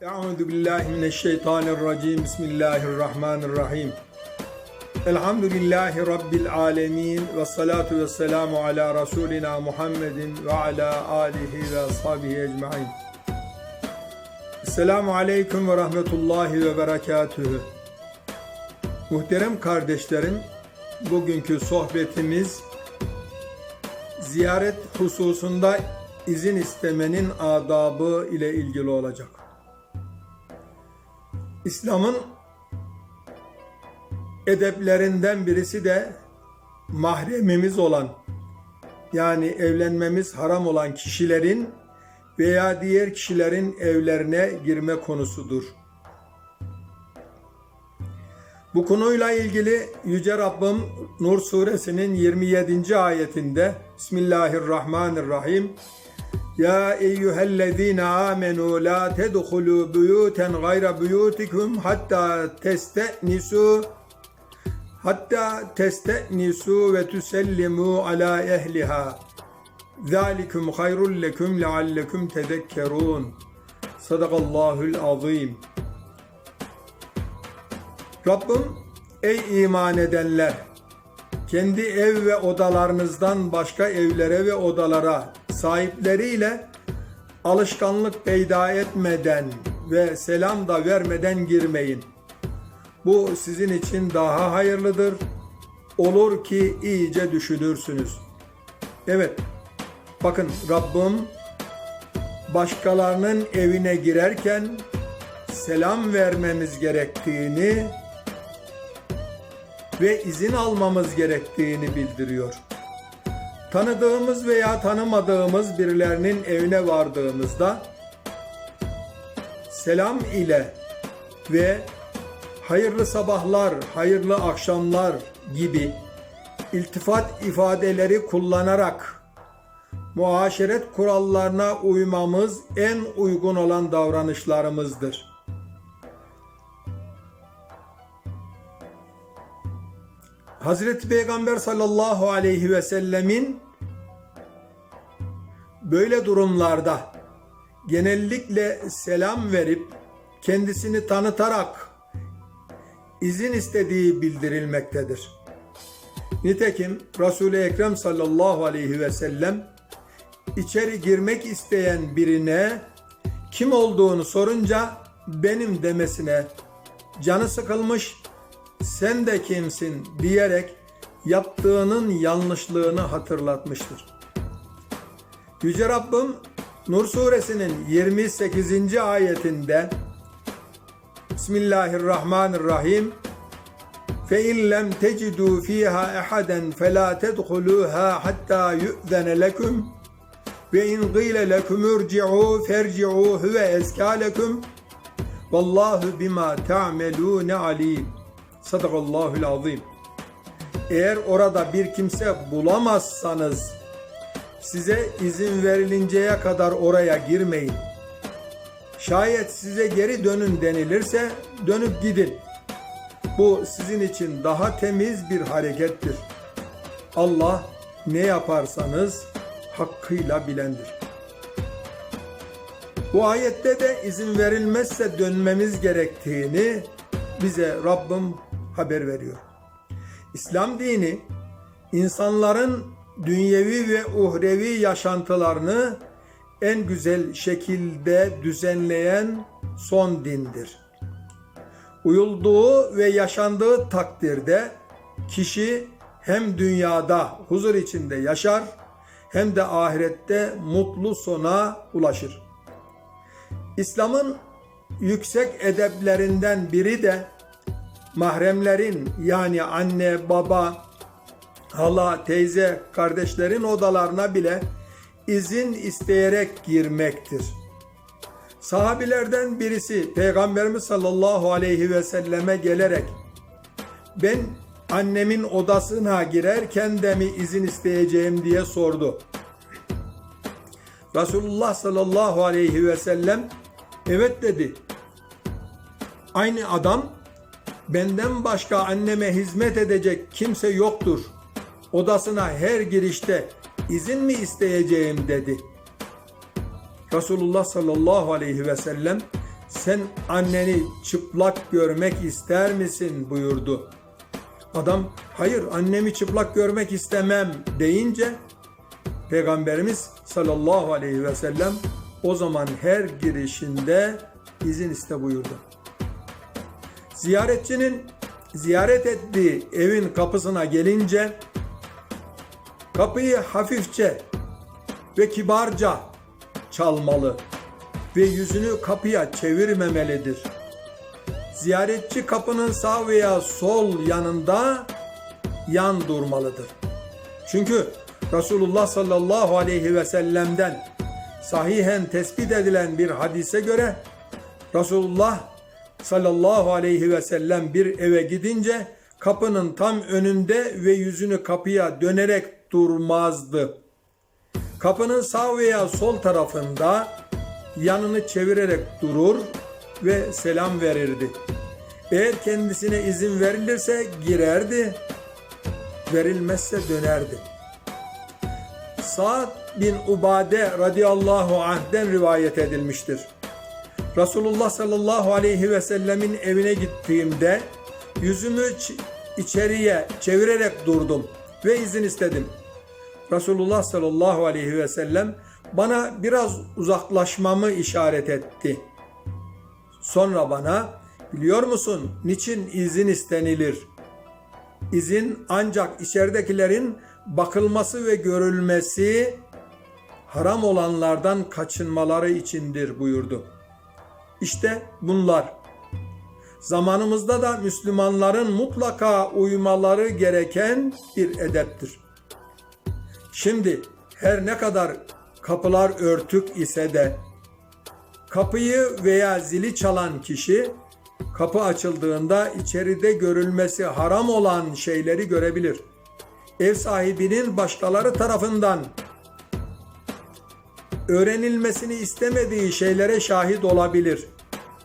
Euzu billahi mineşşeytanirracim. Bismillahirrahmanirrahim. Elhamdülillahi rabbil alamin ve salatu vesselamu ala rasulina Muhammedin ve ala alihi ve ashabihi ecmaîn. Esselamu aleyküm ve rahmetullahi ve berekatühü. Muhterem kardeşlerim, bugünkü sohbetimiz ziyaret hususunda izin istemenin adabı ile ilgili olacak. İslam'ın edeplerinden birisi de mahremimiz olan yani evlenmemiz haram olan kişilerin veya diğer kişilerin evlerine girme konusudur. Bu konuyla ilgili Yüce Rabbim Nur suresinin 27. ayetinde Bismillahirrahmanirrahim Ya eyyühellezine amenu la tedhulu buyuten gayra buyutikum hatta testenisu hatta testenisu ve tusellimu ala ehliha Zalikum hayrul leküm leallekum tezekkerun Sadakallahul azim Rabbim ey iman edenler kendi ev ve odalarınızdan başka evlere ve odalara sahipleriyle alışkanlık peyda etmeden ve selam da vermeden girmeyin. Bu sizin için daha hayırlıdır. Olur ki iyice düşünürsünüz. Evet, bakın Rabbim başkalarının evine girerken selam vermemiz gerektiğini ve izin almamız gerektiğini bildiriyor. Tanıdığımız veya tanımadığımız birilerinin evine vardığımızda selam ile ve hayırlı sabahlar, hayırlı akşamlar gibi iltifat ifadeleri kullanarak muaşeret kurallarına uymamız en uygun olan davranışlarımızdır. Hazreti Peygamber sallallahu aleyhi ve sellemin böyle durumlarda genellikle selam verip kendisini tanıtarak izin istediği bildirilmektedir. Nitekim Resul-i Ekrem sallallahu aleyhi ve sellem içeri girmek isteyen birine kim olduğunu sorunca benim demesine canı sıkılmış sen de kimsin diyerek yaptığının yanlışlığını hatırlatmıştır. Yüce Rabbim Nur suresinin 28. ayetinde Bismillahirrahmanirrahim Fe in lem tecidu fiha ehaden fe la tedhuluha hatta yu'zene lekum ve in gıyle lekum irci'u ferci'u huve ezka lekum vallahu bima ta'melun alim. Sadakallahu'l azim. Eğer orada bir kimse bulamazsanız size izin verilinceye kadar oraya girmeyin. Şayet size geri dönün denilirse dönüp gidin. Bu sizin için daha temiz bir harekettir. Allah ne yaparsanız hakkıyla bilendir. Bu ayette de izin verilmezse dönmemiz gerektiğini bize Rabbim haber veriyor. İslam dini insanların dünyevi ve uhrevi yaşantılarını en güzel şekilde düzenleyen son dindir. Uyulduğu ve yaşandığı takdirde kişi hem dünyada huzur içinde yaşar hem de ahirette mutlu sona ulaşır. İslam'ın yüksek edeplerinden biri de mahremlerin yani anne, baba, hala, teyze, kardeşlerin odalarına bile izin isteyerek girmektir. Sahabilerden birisi Peygamberimiz sallallahu aleyhi ve selleme gelerek ben annemin odasına girerken de mi izin isteyeceğim diye sordu. Resulullah sallallahu aleyhi ve sellem evet dedi. Aynı adam benden başka anneme hizmet edecek kimse yoktur. Odasına her girişte izin mi isteyeceğim dedi. Resulullah sallallahu aleyhi ve sellem sen anneni çıplak görmek ister misin buyurdu. Adam hayır annemi çıplak görmek istemem deyince Peygamberimiz sallallahu aleyhi ve sellem o zaman her girişinde izin iste buyurdu. Ziyaretçinin ziyaret ettiği evin kapısına gelince kapıyı hafifçe ve kibarca çalmalı ve yüzünü kapıya çevirmemelidir. Ziyaretçi kapının sağ veya sol yanında yan durmalıdır. Çünkü Resulullah sallallahu aleyhi ve sellem'den sahihen tespit edilen bir hadise göre Resulullah sallallahu aleyhi ve sellem bir eve gidince kapının tam önünde ve yüzünü kapıya dönerek durmazdı. Kapının sağ veya sol tarafında yanını çevirerek durur ve selam verirdi. Eğer kendisine izin verilirse girerdi, verilmezse dönerdi. Sa'd bin Ubade radıyallahu anh'den rivayet edilmiştir. Resulullah sallallahu aleyhi ve sellemin evine gittiğimde yüzümü içeriye çevirerek durdum ve izin istedim. Resulullah sallallahu aleyhi ve sellem bana biraz uzaklaşmamı işaret etti. Sonra bana biliyor musun niçin izin istenilir? İzin ancak içeridekilerin bakılması ve görülmesi haram olanlardan kaçınmaları içindir buyurdu. İşte bunlar. Zamanımızda da Müslümanların mutlaka uymaları gereken bir edeptir. Şimdi her ne kadar kapılar örtük ise de kapıyı veya zili çalan kişi kapı açıldığında içeride görülmesi haram olan şeyleri görebilir. Ev sahibinin başkaları tarafından öğrenilmesini istemediği şeylere şahit olabilir.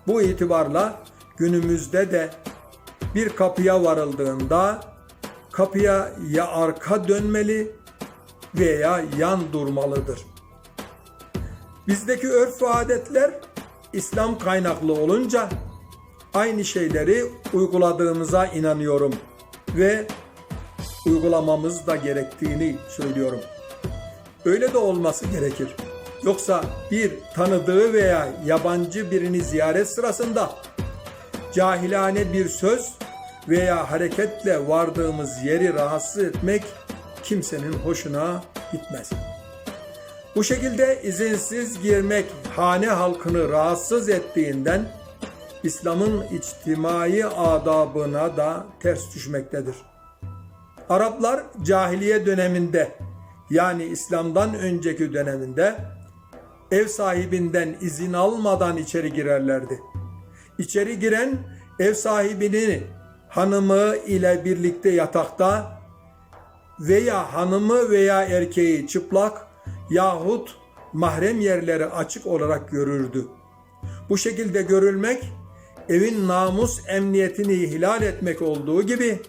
Bu itibarla günümüzde de bir kapıya varıldığında kapıya ya arka dönmeli veya yan durmalıdır. Bizdeki örf ve adetler İslam kaynaklı olunca aynı şeyleri uyguladığımıza inanıyorum ve uygulamamız da gerektiğini söylüyorum. Öyle de olması gerekir. Yoksa bir tanıdığı veya yabancı birini ziyaret sırasında cahilane bir söz veya hareketle vardığımız yeri rahatsız etmek kimsenin hoşuna gitmez. Bu şekilde izinsiz girmek hane halkını rahatsız ettiğinden İslam'ın içtimai adabına da ters düşmektedir. Araplar cahiliye döneminde yani İslam'dan önceki döneminde ev sahibinden izin almadan içeri girerlerdi. İçeri giren ev sahibini hanımı ile birlikte yatakta veya hanımı veya erkeği çıplak yahut mahrem yerleri açık olarak görürdü. Bu şekilde görülmek evin namus emniyetini ihlal etmek olduğu gibi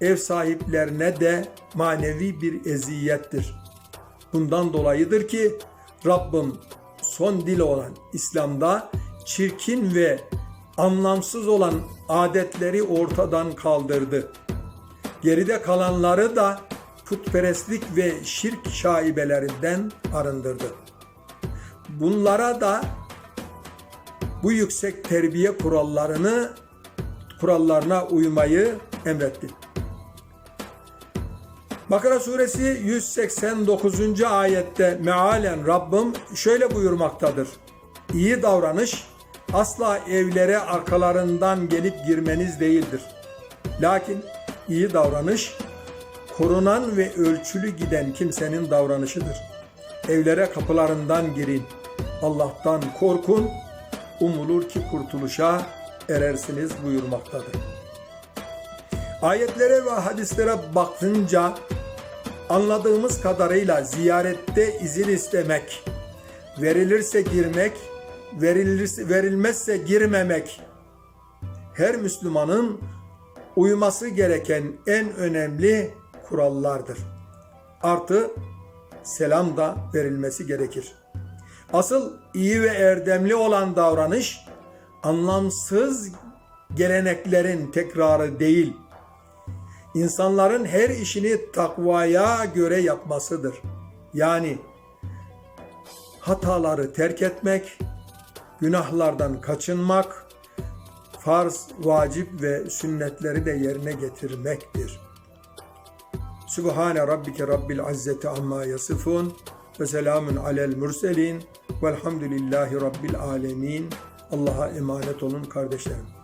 ev sahiplerine de manevi bir eziyettir. Bundan dolayıdır ki Rabbim son dil olan İslam'da çirkin ve anlamsız olan adetleri ortadan kaldırdı. Geride kalanları da putperestlik ve şirk şaibelerinden arındırdı. Bunlara da bu yüksek terbiye kurallarını kurallarına uymayı emretti. Bakara suresi 189. ayette mealen Rabbim şöyle buyurmaktadır. İyi davranış asla evlere arkalarından gelip girmeniz değildir. Lakin iyi davranış korunan ve ölçülü giden kimsenin davranışıdır. Evlere kapılarından girin. Allah'tan korkun. Umulur ki kurtuluşa erersiniz buyurmaktadır. Ayetlere ve hadislere bakınca anladığımız kadarıyla ziyarette izin istemek, verilirse girmek, verilirse, verilmezse girmemek her Müslümanın uyması gereken en önemli kurallardır. Artı selam da verilmesi gerekir. Asıl iyi ve erdemli olan davranış anlamsız geleneklerin tekrarı değil. İnsanların her işini takvaya göre yapmasıdır. Yani hataları terk etmek, günahlardan kaçınmak, farz, vacip ve sünnetleri de yerine getirmektir. Sübhane rabbike rabbil izzeti amma yasifun ve selamun alel murselin velhamdülillahi rabbil alemin. Allah'a emanet olun kardeşlerim.